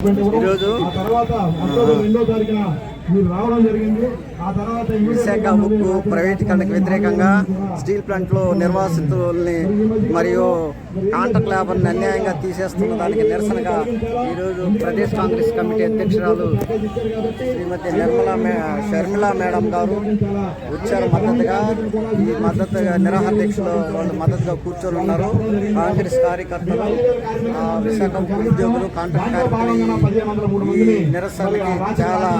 ఈరోజు ఆ తర్వాత అక్టోబర్ రెండో తారీఖున మీరు రావడం జరిగింది. విశాఖ ఉక్కు ప్రైవేటీకరణకు వ్యతిరేకంగా స్టీల్ ప్లాంట్లో నిర్వాసితుల్ని మరియు కాంట్రాక్ట్ లేబర్ని అన్యాయంగా తీసేస్తున్న దానికి నిరసనగా ఈరోజు ప్రదేశ్ కాంగ్రెస్ కమిటీ అధ్యక్షురాలు శ్రీమతి నిర్మలా మే షర్మిలా మేడం గారు వచ్చారు మద్దతుగా ఈ మద్దతుగా నిరాహార దీక్షలో వాళ్ళు మద్దతుగా కూర్చొని ఉన్నారు కాంగ్రెస్ కార్యకర్తలు విశాఖ ఉద్యోగులు కాంట్రాక్ట్ కార్మికులు ఈ నిరసనకి చాలా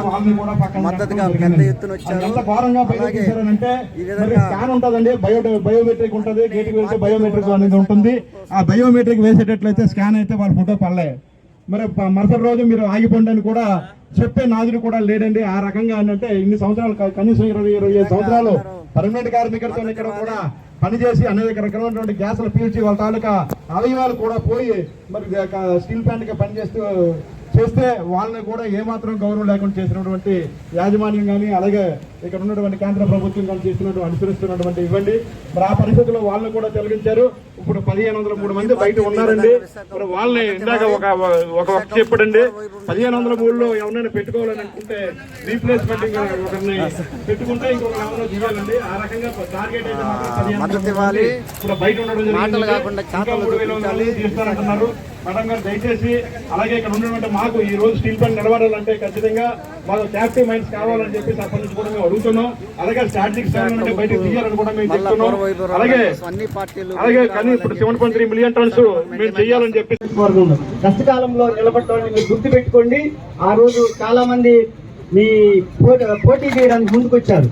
మద్దతుగా పెద్ద ఎత్తున వచ్చారు. ఎంత భారంగా బయట అలాగే తీశారనంటే ఈ మరి విధంగా స్కాన్ ఉంటుందండి బయో బయోమెట్రిక్ ఉంటుంది గేట్కి వెళ్తే బయోమెట్రిక్ అనేది ఉంటుంది. ఆ బయోమెట్రిక్ వేసేటట్లయితే స్కాన్ అయితే వాళ్ళ ఫోటో పడలే. మరి మరుసటి రోజు మీరు ఆగిపోండి అని కూడా చెప్పే నాదుడు కూడా లేడండి. ఆ రకంగా ఏంటంటే ఇన్ని సంవత్సరాలు కనీసం ఇరవై ఇరవై ఐదు సంవత్సరాలు పర్మనెంట్ కార్మికులతో ఇక్కడ కూడా పనిచేసి అనేక రకమైనటువంటి గ్యాసులు పీల్చి వాళ్ళ తాలూకా అవయవాలు కూడా పోయి మరి స్టీల్ ప్లాంట్గా పనిచేస్తూ చేస్తే వాళ్ళని కూడా ఏమాత్రం గౌరవం లేకుండా చేసినటువంటి యాజమాన్యం కానీ అలాగే ఇక్కడ ఉన్నటువంటి కేంద్ర ప్రభుత్వం కానీ చేస్తున్నటువంటి అనుసరిస్తున్నటువంటి ఇవ్వండి. మరి ఆ పరిస్థితుల్లో వాళ్ళని కూడా తొలగించారు. ఇప్పుడు పదిహేను వందల మూడు మంది బయట ఉన్నారండి. మరి వాళ్ళని ఇందాక ఒక ఒక వక్త చెప్పడండి. పదిహేను వందల మూడులో ఎవరైనా పెట్టుకోవాలని అనుకుంటే రీప్లేస్మెంట్ ఒకరిని పెట్టుకుంటే ఇంకొక దిగాలండి ఆ రకంగా టార్గెట్ అయితే. ఇప్పుడు బయట ఉండడం జరిగింది. మూడు వేల తీస్తారంటున్నారు. మేడం గారు దయచేసి అలాగే ఇక్కడ ఉన్నటువంటి మాకు ఈ రోజు స్టీల్ ప్లాంట్ నిలబడాలంటే ఖచ్చితంగా మాకు క్యాప్టివ్ మైండ్స్ కావాలని చెప్పేసి అప్పటి నుంచి కూడా మేము అడుగుతున్నాం. అలాగే సెవెన్ అంటే బయటకు తీయాలని కూడా మేము చెప్తున్నాం. అలాగే అలాగే కానీ ఇప్పుడు seven point three million tons మేము చేయాలని చెప్పి కష్టకాలంలో నిలబడటాన్ని మీరు గుర్తు పెట్టుకోండి ఆ రోజు చాలా మంది మీ పోటీ పోటీ చేయడానికి ముందుకొచ్చారు.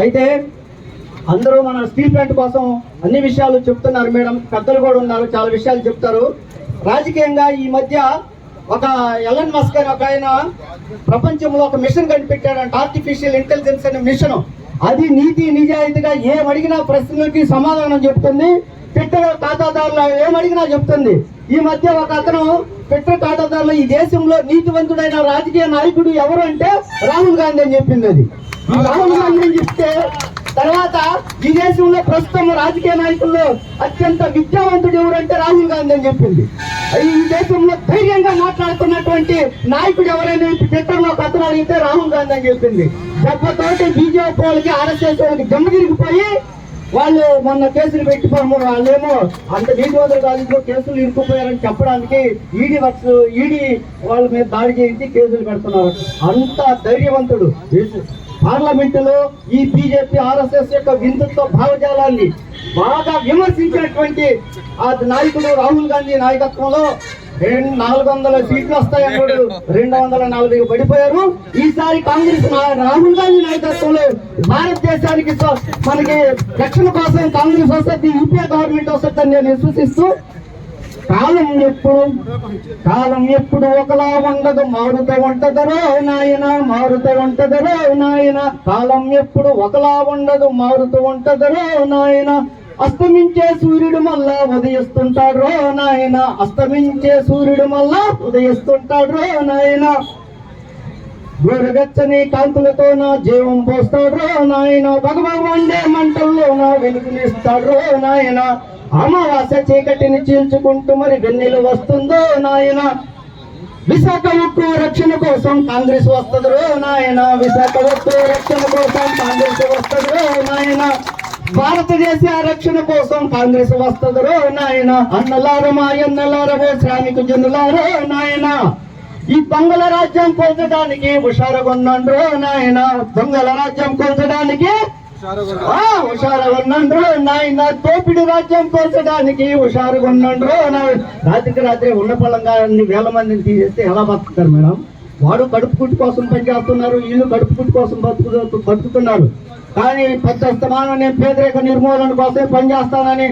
అయితే అందరూ మన స్టీల్ ప్లాంట్ కోసం అన్ని విషయాలు చెప్తున్నారు మేడం. పెద్దలు కూడా ఉన్నారు చాలా విషయాలు చెప్తారు. రాజకీయంగా ఈ మధ్య ఒక ఎలన్ మస్క్ అని ఒక ఆయన ప్రపంచంలో ఒక మిషన్ కనిపెట్టాడంట ఆర్టిఫిషియల్ ఇంటెలిజెన్స్ అనే మిషన్. అది నీతి నిజాయితీగా ఏమడిగినా ప్రశ్నలకి సమాధానం చెప్తుంది. ట్విట్టర్ ఖాతాదారులు ఏం అడిగినా చెప్తుంది. ఈ మధ్య ఒక అతను ట్విట్టర్ ఖాతాదారులు ఈ దేశంలో నీతివంతుడైన రాజకీయ నాయకుడు ఎవరు అంటే రాహుల్ గాంధీ అని చెప్పింది అది. రాహుల్ గాంధీ అని చెప్తే తర్వాత ఈ దేశంలో ప్రస్తుతం రాజకీయ నాయకుల్లో అత్యంత విద్యావంతుడు ఎవరంటే రాహుల్ గాంధీ అని చెప్పింది. ఈ దేశంలో ధైర్యంగా మాట్లాడుతున్నటువంటి నాయకుడు ఎవరైనా ట్విట్టర్లో కథలు అడిగితే రాహుల్ గాంధీ అని చెప్పింది. దెబ్బతోటి బీజేపీ వాళ్ళకి ఆర్ఎస్ఎస్ వాళ్ళకి జమ్మగిరిగిపోయి వాళ్ళు మొన్న కేసులు పెట్టిపోము వాళ్ళేమో అంత నీతివంతులు కాదు కేసులు ఇరుక్కుపోయారని చెప్పడానికి ఈడీ వర్క్స్ ఈడీ వాళ్ళ మీద దాడి చేయించి కేసులు పెడుతున్నారు. అంత ధైర్యవంతుడు. పార్లమెంటులో ఈ బీజేపీ ఆర్ఎస్ఎస్ యొక్క వింతత్వ భావజాలాన్ని బాగా విమర్శించినటువంటి ఆ నాయకుడు రాహుల్ గాంధీ నాయకత్వంలో రెండు నాలుగు వందల సీట్లు వస్తాయన్నాడు. రెండు వందల నలభై పడిపోయారు. ఈసారి కాంగ్రెస్ నా- రాహుల్ గాంధీ నాయకత్వంలో భారతదేశానికి మనకి రక్షణ కోసం కాంగ్రెస్ వస్తుంది యూపీఏ గవర్నమెంట్ వస్తుందని నేను విశ్వసిస్తూ కాలం ఎప్పుడు? కాలం ఎప్పుడు ఒకలా ఉండదు. మారుతూ ఉంటదరో నాయన మారుతూ ఉంటదరో నాయన. కాలం ఎప్పుడు ఒకలా ఉండదు. మారుతూ ఉంటదరో నాయన. అస్తమించే సూర్యుడు మళ్ళా ఉదయిస్తుంటాడు రో నాయన. అస్తమించే సూర్యుడు మళ్ళా ఉదయిస్తుంటాడు రో నాయన. గోరగచ్చని కాంతులతో నా జీవం పోస్తాడు రో నాయన. భగవండే మంటల్లో నా వెలుగునిస్తాడు రో నాయన. అమావాస్య చీకటిని చీల్చుకుంటూ మరి వెన్నెలు వస్తుందో నాయన. విశాఖ ఉక్కు రక్షణ కోసం కాంగ్రెస్ వస్తుందో నాయన. విశాఖ ఉక్కు రక్షణ కోసం కాంగ్రెస్ వస్తుందో నాయన. భారతదేశ రక్షణ కోసం కాంగ్రెస్ వస్తుందో నాయన. అన్నలార మా శ్రామిక జనులారో నాయన. ఈ దొంగల రాజ్యం కోల్చడానికి హుషారుగొన్నాడు నాయన? దొంగల రాజ్యం కోల్చడానికి? ఆ, హుషారుగొన్నాడు నాయన? తోపిడి రాజ్యం కోల్చడానికి హుషారుగొన్నాడు రాత్రికి రాత్రి ఉన్న పళ్ళంగా వేల మందిని తీసేస్తే ఎలా బతుకుతారు మేడం? వాడు కడుపు కుట్టు కోసం పనిచేస్తున్నారు వీళ్ళు కడుపు కుట్టు కోసం బతుకు బతుకుతున్నారు. కానీ పెద్ద స్తమానం నేను పేదరిక నిర్మూలన కోసమే పనిచేస్తానని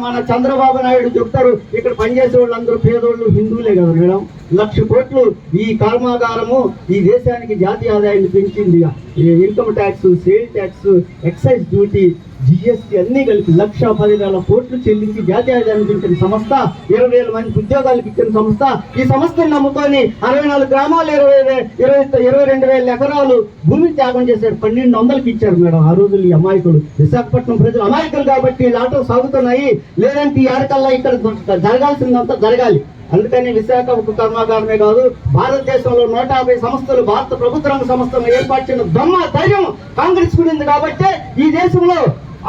మన చంద్రబాబు నాయుడు చెప్తారు. ఇక్కడ పనిచేసే వాళ్ళందరూ పేదోళ్ళు హిందువులే కదా మేడం. లక్ష కోట్లు ఈ కర్మాగారము ఈ దేశానికి జాతీయ ఆదాయాన్ని పెంచింది. ఈ income tax sale tax excise duty GST అన్ని కలిపి లక్ష పదివేల కోట్లు చెల్లించి జాతీయ ఆదాయాన్ని పెంచిన సంస్థ ఇరవై వేల మంది ఉద్యోగాలకు ఇచ్చిన సంస్థ. ఈ సంస్థను నమ్ముకొని అరవై నాలుగు గ్రామాలు ఇరవై ఇరవై ఇరవై రెండు వేల ఎకరాలు భూమి త్యాగం చేశారు పన్నెండు వందలకి ఇచ్చారు మేడం ఆ రోజులు ఈ అమాయకులు. విశాఖపట్నం ప్రజలు అమాయకులు కాబట్టి వీళ్ళ సాగుతున్నాయి. లేదంటే ఈ ఆడకల్లా ఇక్కడ జరగాల్సిందంతా జరగాలి. అందుకని విశాఖ ఒక కర్మాగారమే కాదు భారతదేశంలో నూట యాభై సంస్థలు భారత ప్రభుత్వ రంగ సంస్థలను ఏర్పాటు చేసిన దమ్మ ధైర్యం కాంగ్రెస్కు ఉంది కాబట్టి ఈ దేశంలో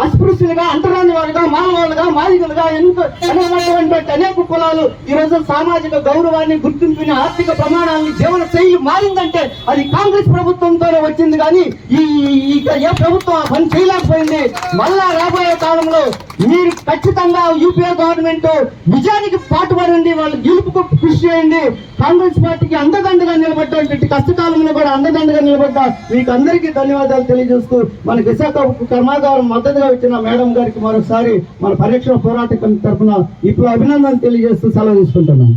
అస్పృశ్యులుగా అంటరాని వారుగా మానవాళ్ళుగా మాదిగలుగా ఎంతో అనేక కులాలు ఈ రోజు సామాజిక గౌరవాన్ని గుర్తింపుని ఆర్థిక ప్రమాణాన్ని జీవన శైలి మారిందంటే అది కాంగ్రెస్ ప్రభుత్వంతోనే వచ్చింది కానీ ఈ ఏ ప్రభుత్వం ఆ పని చేయలేకపోయింది. మళ్ళా రాబోయే కాలం ఖచ్చితంగా యూపీఏ గవర్నమెంట్ విజయానికి పాటుపడండి వాళ్ళ గెలుపుకు కృషి చేయండి. కాంగ్రెస్ పార్టీకి అండదండగా నిలబడ్డటువంటి కష్టకాలంలో కూడా అండదండగా నిలబడ్డ మీకు అందరికీ ధన్యవాదాలు తెలియజేస్తూ మన విశాఖ కర్మాగారం మద్దతుగా ఇచ్చిన మేడం గారికి మరోసారి మన పరీక్ష పోరాట కమిటీ తరఫున ఇప్పుడు అభినందనలు తెలియజేస్తూ సెలవు తీసుకుంటున్నాం.